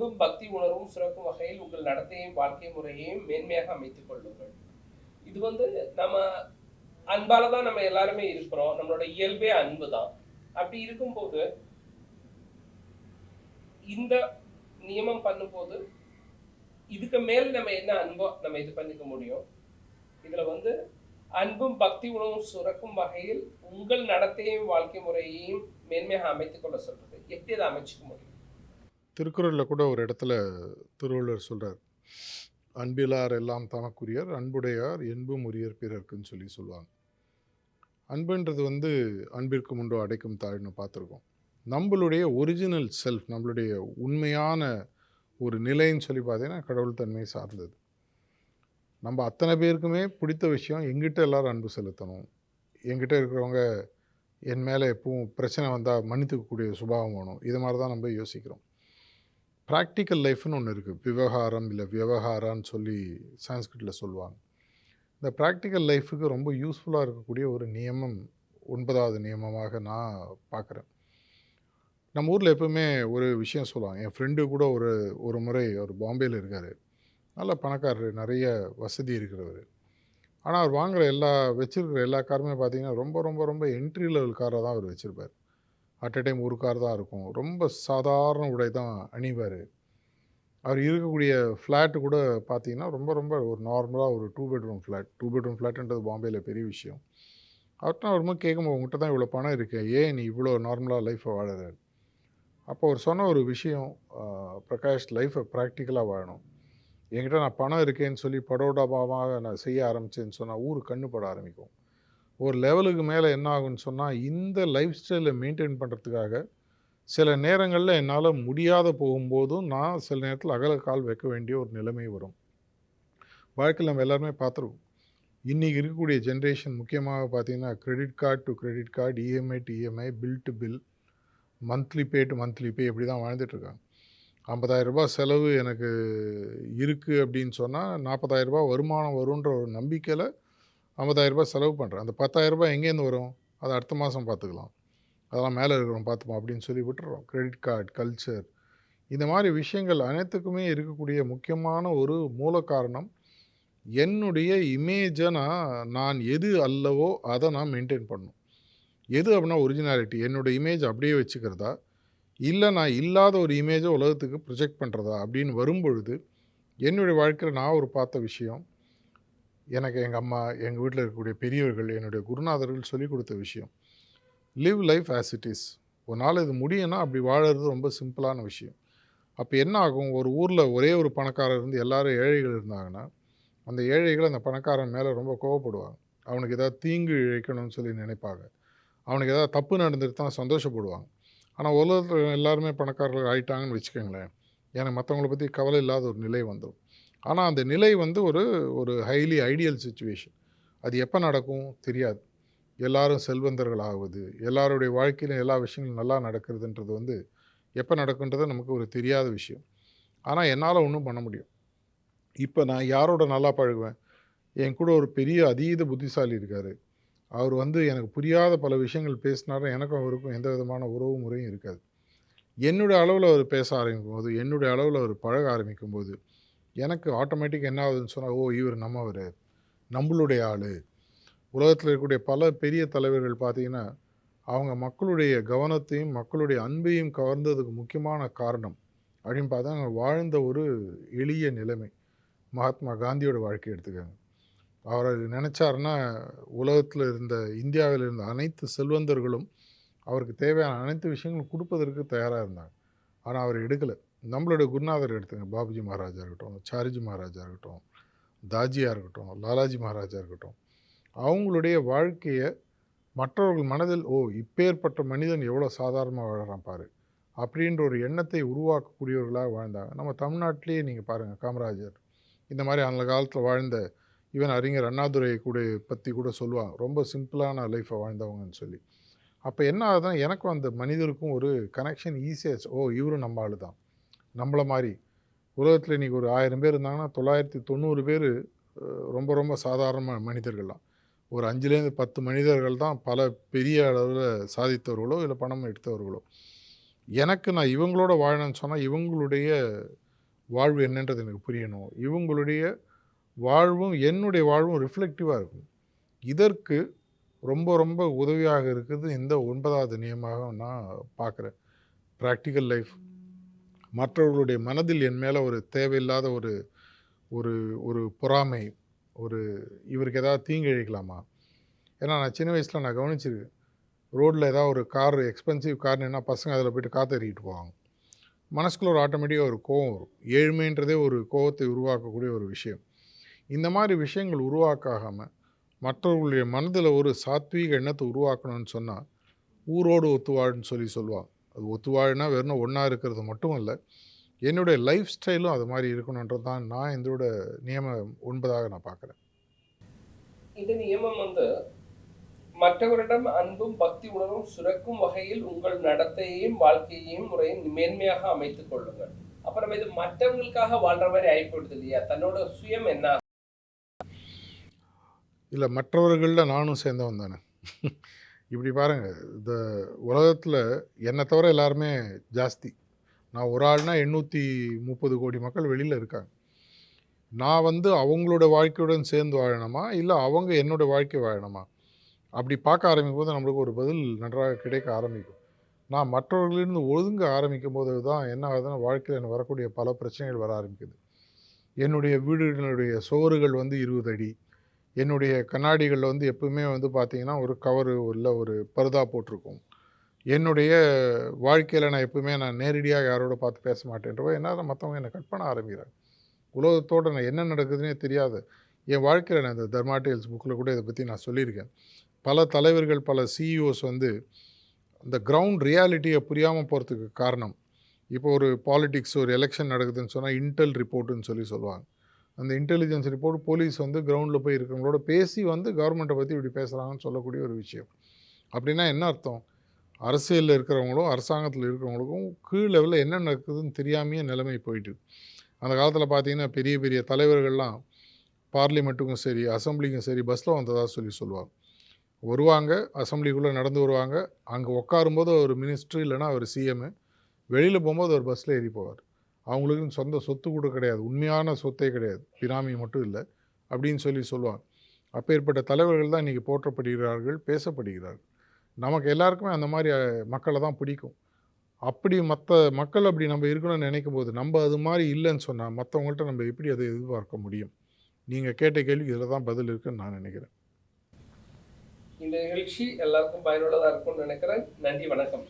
அன்பும் பக்தி உணர்வும் சுரக்கும் வகையில் உங்கள் நடத்தையும் வாழ்க்கை முறையையும் மேன்மையாக அமைத்துக் கொள்ளுங்கள். இது வந்து நம்ம அன்பால தான் நம்ம எல்லாருமே இருக்கிறோம். நம்மளோட இயல்பே அன்பு தான். அப்படி இருக்கும்போது இந்த நியமம் பண்ணும்போது இதுக்கு மேல் நம்ம என்ன அன்போ நம்ம இது பண்ணிக்க முடியும்? இதுல வந்து அன்பும் பக்தி உணவும் சுரக்கும் வகையில் உங்கள் நடத்தையும் வாழ்க்கை முறையையும் மேன்மையாக அமைத்துக் கொள்ள சொல்றது. எப்படி அதை அமைச்சுக்க முடியும்? திருக்குறளில் கூட ஒரு இடத்துல திருவள்ளுவர் சொல்கிறார் அன்பிலார் எல்லாம் தனக்குரியர் அன்புடையார் என்பும் உரியர் பிறர்க்குன்னு சொல்லி சொல்லுவாங்க. அன்புன்றது வந்து அன்பிற்கு முண்டோ அடைக்கும் தாழ்னு பார்த்துருக்கோம். நம்மளுடைய ஒரிஜினல் செல்ஃப் நம்மளுடைய உண்மையான ஒரு நிலைன்னு சொல்லி பார்த்தீங்கன்னா கடவுள் தன்மை சார்ந்தது. நம்ம அத்தனை பேருக்குமே பிடித்த விஷயம் எங்கிட்ட எல்லாரும் அன்பு செலுத்தணும். எங்கிட்ட இருக்கிறவங்க என் மேலே எப்பவும் பிரச்சனை வந்தால் மன்னித்துக்கக்கூடிய சுபாவம் வேணும். இது மாதிரி தான் நம்ம யோசிக்கிறோம். ப்ராக்டிக்கல் லைஃப்னு ஒன்று இருக்குது விவகாரம் இல்லை விவகாரான்னு சொல்லி சான்ஸ்கிரிட்டில் சொல்லுவாங்க. இந்த ப்ராக்டிக்கல் லைஃபுக்கு ரொம்ப யூஸ்ஃபுல்லாக இருக்கக்கூடிய ஒரு நியமம் ஒன்பதாவது நியமமாக நான் பார்க்குறேன் நம்ம ஊரில் எப்பவுமே ஒரு விஷயம் சொல்லுவாங்க. என் ஃப்ரெண்டு கூட ஒரு ஒரு முறை அவர் பாம்பேயில் இருக்கார். நல்ல பணக்காரர் நிறைய வசதி இருக்கிறவர். ஆனால் அவர் வாங்குகிற எல்லா வச்சுருக்கிற எல்லா காருமே பார்த்தீங்கன்னா ரொம்ப ரொம்ப ரொம்ப என்ட்ரி லெவல் காராக தான் அவர் வச்சுருப்பார். அட் எ டைம் ஒரு கார் தான் இருக்கும். ரொம்ப சாதாரண உடை தான் அணிவார். அவர் இருக்கக்கூடிய ஃப்ளாட்டு கூட பார்த்தீங்கன்னா ரொம்ப ரொம்ப ஒரு நார்மலாக ஒரு two bedroom flat two bedroom ஃப்ளாட்ன்றது பாம்பேயில் பெரிய விஷயம். அவர்கிட்ட ஒரு கேட்கும்போது உங்கள்கிட்ட தான் இவ்வளோ பணம் இருக்கேன் ஏன் நீ இவ்வளோ நார்மலாக லைஃப்பை வாழற? அப்போ அவர் சொன்ன ஒரு விஷயம் பிரகாஷ் லைஃப்பை ப்ராக்டிக்கலாக வாழணும். என்கிட்ட நான் பணம் இருக்கேன்னு சொல்லி படோடபாவாக நான் செய்ய ஆரம்பிச்சேன்னு சொன்னால் ஊர் கண்ணுப்பட ஆரம்பிக்கும். ஒரு லெவலுக்கு மேலே என்ன ஆகும்னு சொன்னால் இந்த லைஃப் ஸ்டைலை மெயின்டைன் பண்ணுறதுக்காக சில நேரங்களில் என்னால் முடியாத போகும்போதும் நான் சில நேரத்தில் அகல கால் வைக்க வேண்டிய ஒரு நிலைமை வரும். வாழ்க்கையில் நம்ம எல்லாருமே பார்த்துருவோம் இன்றைக்கி இருக்கக்கூடிய ஜென்ரேஷன் முக்கியமாக பார்த்தீங்கன்னா credit card to credit card EMI to EMI bill to bill monthly pay to monthly pay இப்படி தான் வாழ்ந்துட்டுருக்காங்க ஐம்பதாயிரரூபா செலவு எனக்கு இருக்குது அப்படின்னு சொன்னால் நாற்பதாயிரரூபா வருமானம் வருன்ற ஒரு நம்பிக்கையில் ஐம்பதாயிரரூபா செலவு பண்ணுறேன் அந்த பத்தாயிரரூபா எங்கேருந்து வரும்? அதை அடுத்த மாதம் பார்த்துக்கலாம். அதெல்லாம் மேலே இருக்கிறோம் பார்த்துப்போம் அப்படின்னு சொல்லி விட்டுறோம். கிரெடிட் கார்டு கல்ச்சர் இந்த மாதிரி விஷயங்கள் அனைத்துக்குமே இருக்கக்கூடிய முக்கியமான ஒரு மூல காரணம் என்னுடைய இமேஜை நான் நான் எது அல்லவோ அதை நான் மெயின்டைன் பண்ணணும். எது அப்படின்னா ஒரிஜினாலிட்டி என்னோட இமேஜ் அப்படியே வச்சுக்கிறதா? இல்லை நான் இல்லாத ஒரு இமேஜை உலகத்துக்கு ப்ரொஜெக்ட் பண்ணுறதா அப்படின்னு வரும்பொழுது என்னுடைய வாழ்க்கையில் நான் ஒரு பார்த்த விஷயம் எனக்கு எங்கள் அம்மா எங்கள் வீட்டில் இருக்கக்கூடிய பெரியவர்கள் என்னுடைய குருநாதர்கள் சொல்லிக் கொடுத்த விஷயம். Live life as it is ஒரு நாள் இது முடியும்னா அப்படி வாழறது ரொம்ப சிம்பிளான விஷயம். அப்போ என்ன ஆகும்? ஒரு ஊரில் ஒரே ஒரு பணக்காரர் இருந்து எல்லாரும் ஏழைகள் இருந்தாங்கன்னா அந்த ஏழைகள் அந்த பணக்காரன் மேலே ரொம்ப கோவப்படுவாங்க. அவனுக்கு ஏதாவது தீங்கு இழைக்கணும்னு சொல்லி நினைப்பாங்க. அவனுக்கு ஏதாவது தப்பு நடந்துட்டு தான் சந்தோஷப்படுவாங்க. ஆனால் உலகத்தில் எல்லாருமே பணக்காரர்கள் ஆயிட்டாங்கன்னு வச்சுக்கோங்களேன் எனக்கு மற்றவங்கள பற்றி கவலை இல்லாத ஒரு நிலை வந்துடும் ஆனால் அந்த நிலை வந்து ஒரு ஒரு ஹைலி ஐடியல் சுச்சுவேஷன் அது எப்போ நடக்கும்? தெரியாது. எல்லாரும் செல்வந்தர்கள் ஆகுவது எல்லாருடைய வாழ்க்கையிலும் எல்லா விஷயங்களும் நல்லா நடக்கிறதுன்றது வந்து எப்போ நடக்குன்றது நமக்கு ஒரு தெரியாத விஷயம். ஆனால் என்னால் ஒன்றும் பண்ண முடியும். இப்போ நான் யாரோட நல்லா பழகுவேன்? என் கூட ஒரு பெரிய அதீத புத்திசாலி இருக்கார். அவர் வந்து எனக்கு புரியாத பல விஷயங்கள் பேசினாரும் எனக்கும் அவருக்கும் எந்த விதமான உறவு முறையும் இருக்காது. என்னுடைய அளவில் அவர் பேச ஆரம்பிக்கும் போது என்னுடைய அளவில் அவர் பழக ஆரம்பிக்கும் போது எனக்கு ஆட்டோமேட்டிக் என்ன ஆகுதுன்னு சொன்னால் ஓ இவர் நம்மவர். நம்மளுடைய ஆள். உலகத்தில் இருக்கக்கூடிய பல பெரிய தலைவர்கள் பார்த்தீங்கன்னா அவங்க மக்களுடைய கவனத்தையும் மக்களுடைய அன்பையும் கவர்ந்ததுக்கு முக்கியமான காரணம் அப்படின்னு பார்த்தா அவங்க வாழ்ந்த ஒரு எளிய நிலைமை. மகாத்மா காந்தியோட வாழ்க்கை எடுத்துக்கோங்க. அவர் நினச்சாருன்னா உலகத்தில் இருந்த இந்தியாவில் இருந்த அனைத்து செல்வந்தர்களும் அவருக்கு தேவையான அனைத்து விஷயங்களும் கொடுப்பதற்கு தயாராக இருந்தாங்க. ஆனால் அவர் எடுக்கலை. நம்மளுடைய குருநாதர் எடுத்துங்க. பாபுஜி மகாராஜா இருக்கட்டும் சாரிஜி மகாராஜா இருக்கட்டும் தாஜியாக இருக்கட்டும் லாலாஜி மகாராஜா இருக்கட்டும். அவங்களுடைய வாழ்க்கையை மற்றவர்கள் மனதில் ஓ இப்பேற்பட்ட மனிதன் எவ்வளோ சாதாரணமாக வாழறான் பாரு. அப்படின்ற ஒரு எண்ணத்தை உருவாக்கக்கூடியவர்களாக வாழ்ந்தாங்க. நம்ம தமிழ்நாட்டிலேயே நீங்கள் பாருங்கள் காமராஜர். இந்த மாதிரி அந்த காலத்தில் வாழ்ந்த ஈவன் அறிஞர் அண்ணாதுரை கூட பற்றி கூட சொல்லுவாங்க. ரொம்ப சிம்பிளான லைஃப்பை வாழ்ந்தவங்கன்னு சொல்லி. அப்போ என்ன ஆகுதுன்னா எனக்கும் அந்த மனிதருக்கும் ஒரு கனெக்ஷன் ஈஸியாச்சு ஓ இவரும் நம்ம ஆளு தான் நம்மளை மாதிரி. உலகத்தில் இன்றைக்கி ஒரு ஆயிரம் பேர் இருந்தாங்கன்னா தொள்ளாயிரத்தி தொண்ணூறு பேர் ரொம்ப ரொம்ப சாதாரண மனிதர்கள் தான் ஒரு அஞ்சுலேருந்து பத்து மனிதர்கள் தான் பல பெரிய அளவில் சாதித்தவர்களோ இல்லை பணம் எடுத்தவர்களோ. எனக்கு நான் இவங்களோட வாழணும்னு சொன்னால் இவங்களுடைய வாழ்வு என்னன்றது எனக்கு புரியணும். இவங்களுடைய வாழ்வும் என்னுடைய வாழ்வும் ரிஃப்ளெக்டிவாக இருக்கும். இதற்கு ரொம்ப ரொம்ப உதவியாக இருக்குது இந்த ஒன்பதாவது நியமாக நான் பார்க்குறேன். ப்ராக்டிக்கல் லைஃப் மற்றவர்களுடைய மனதில் என் மேலே ஒரு தேவையில்லாத ஒரு ஒரு ஒரு பொறாமை ஒரு இவருக்கு ஏதாவது தீங்கு இழைக்கலாமா ஏன்னா நான் சின்ன வயசில் நான் கவனிச்சிருக்கேன் ரோட்டில் ஏதாவது ஒரு கார் எக்ஸ்பென்சிவ் கார் என்ன பசங்க அதில் போயிட்டு காத்தறிக்கிட்டு போவாங்க. மனசுக்குள்ள ஒரு ஆட்டோமேட்டிக்காக ஒரு கோவம் வரும். ஏழ்மைன்றதே ஒரு கோவத்தை உருவாக்கக்கூடிய ஒரு விஷயம். இந்த மாதிரி விஷயங்கள் உருவாக்காகாமல் மற்றவர்களுடைய மனதில் ஒரு சாத்வீக எண்ணத்தை உருவாக்கணும்னு சொன்னால் ஊரோடு ஒத்துவாழ்னு சொல்லி சொல்லுவாங்க. அது ஒத்துவாழ்னா வெறும் ஒன்றா இருக்கிறது மட்டும் இல்லை. என்னுடைய லைஃப் ஸ்டைலும் அது மாதிரி இருக்கணுன்றது தான் நான் இதோட நியமம் ஒன்பதாக நான் பார்க்குறேன் இந்த நியமம் வந்து மற்றவரிடம் அன்பும் பக்தி உணர்வும் சுரக்கும் வகையில் உங்கள் நடத்தையையும் வாழ்க்கையையும் முறையும் மேன்மையாக அமைத்துக் கொள்ளுங்கள். அப்புறம் இது மற்றவங்களுக்காக வாழ்ற மாதிரி ஆயிப்போடுது இல்லையா? தன்னோட சுயம் என்ன? இல்லை மற்றவர்களில் நானும் சேர்ந்தவன் தானே. இப்படி பாருங்கள் இந்த உலகத்தில் என்னை தவிர எல்லாருமே ஜாஸ்தி. நான் ஒரு ஆள்னா எண்ணூற்றி முப்பது கோடி மக்கள் வெளியில் இருக்காங்க. நான் வந்து அவங்களோட வாழ்க்கையுடன் சேர்ந்து வாழணுமா? இல்லை அவங்க என்னோட வாழ்க்கை வாழணுமா? அப்படி பார்க்க ஆரம்பிக்கும் போது நம்மளுக்கு ஒரு பதில் நன்றாக கிடைக்க ஆரம்பிக்கும். நான் மற்றவர்களிருந்து ஒழுங்க ஆரம்பிக்கும் போது தான் என்ன ஆகுதுன்னா வாழ்க்கையில் எனக்கு வரக்கூடிய பல பிரச்சனைகள் வர ஆரம்பிக்குது. என்னுடைய வீடுகளுடைய சோறுகள் வந்து இருபது அடி. என்னுடைய கண்ணாடிகளில் வந்து எப்பவுமே வந்து பார்த்தீங்கன்னா ஒரு கவரு உள்ள ஒரு பர்தா போட்டிருக்கும். என்னுடைய வாழ்க்கையில் நான் எப்பவுமே நான் நேரடியாக யாரோட பார்த்து பேச மாட்டேன்றவோ என்ன மற்றவங்க என்னை கட் பண்ண ஆரம்பிக்கிறாங்க. உலகத்தோடு நான் என்ன நடக்குதுன்னே தெரியாது என் வாழ்க்கையில் நான் இந்த தர்மாட்டியல்ஸ் புக்கில் கூட இதை பற்றி நான் சொல்லியிருக்கேன். பல தலைவர்கள் பல சிஇஓஸ் வந்து இந்த கிரவுண்ட் ரியாலிட்டியை புரியாமல் போகிறதுக்கு காரணம். இப்போ ஒரு பாலிடிக்ஸ் ஒரு எலெக்ஷன் நடக்குதுன்னு சொன்னால் இன்டெல் ரிப்போர்ட்டுன்னு சொல்லி சொல்லுவாங்க. அந்த இன்டெலிஜென்ஸ் ரிப்போர்ட் போலீஸ் வந்து கிரவுண்டில் போய் இருக்கிறவங்களோட பேசி வந்து கவர்மெண்ட்டை பற்றி இப்படி பேசுகிறாங்கன்னு சொல்லக்கூடிய ஒரு விஷயம். அப்படின்னா என்ன அர்த்தம்? அரசியலில் இருக்கிறவங்களும் அரசாங்கத்தில் இருக்கிறவங்களுக்கும் கீழ் லெவலில் என்ன நடக்குதுன்னு தெரியாமையே நிலைமை போயிட்டு அந்த காலத்தில் பார்த்தீங்கன்னா பெரிய பெரிய தலைவர்கள்லாம் பார்லிமெண்ட்டுக்கும் சரி அசம்பிளிக்கும் சரி பஸ்ஸில் வந்ததாக சொல்லி சொல்லுவாங்க. வருவாங்க அசம்பிளிக்குள்ளே நடந்து வருவாங்க. அங்கே உட்காரும்போது ஒரு மினிஸ்ட்ரி இல்லைன்னா ஒரு சிஎம்மு வெளியில் போகும்போது ஒரு பஸ்ஸில் ஏறி போவார். அவங்களுக்குன்னு சொந்த சொத்து கூட கிடையாது. உண்மையான சொத்தே கிடையாது. பினாமி மட்டும் இல்லை. அப்படின்னு சொல்லி சொல்லுவாங்க. அப்பேற்பட்ட தலைவர்கள் தான் இன்றைக்கி போற்றப்படுகிறார்கள் பேசப்படுகிறார்கள். நமக்கு எல்லாருக்குமே அந்த மாதிரி மக்களை தான் பிடிக்கும். அப்படி மற்ற மக்கள் அப்படி நம்ம இருக்கணும்னு நினைக்கும் போது நம்ம அது மாதிரி இல்லைன்னு சொன்னால் மற்றவங்கள்ட்ட நம்ம எப்படி அதை எதிர்பார்க்க முடியும்? நீங்கள் கேட்ட கேள்வி இதில் தான் பதில் இருக்குன்னு நான் நினைக்கிறேன். இந்த நிகழ்ச்சி எல்லாருக்கும் பயனுள்ளதாக இருக்கும்னு நினைக்கிறேன். நன்றி வணக்கம்.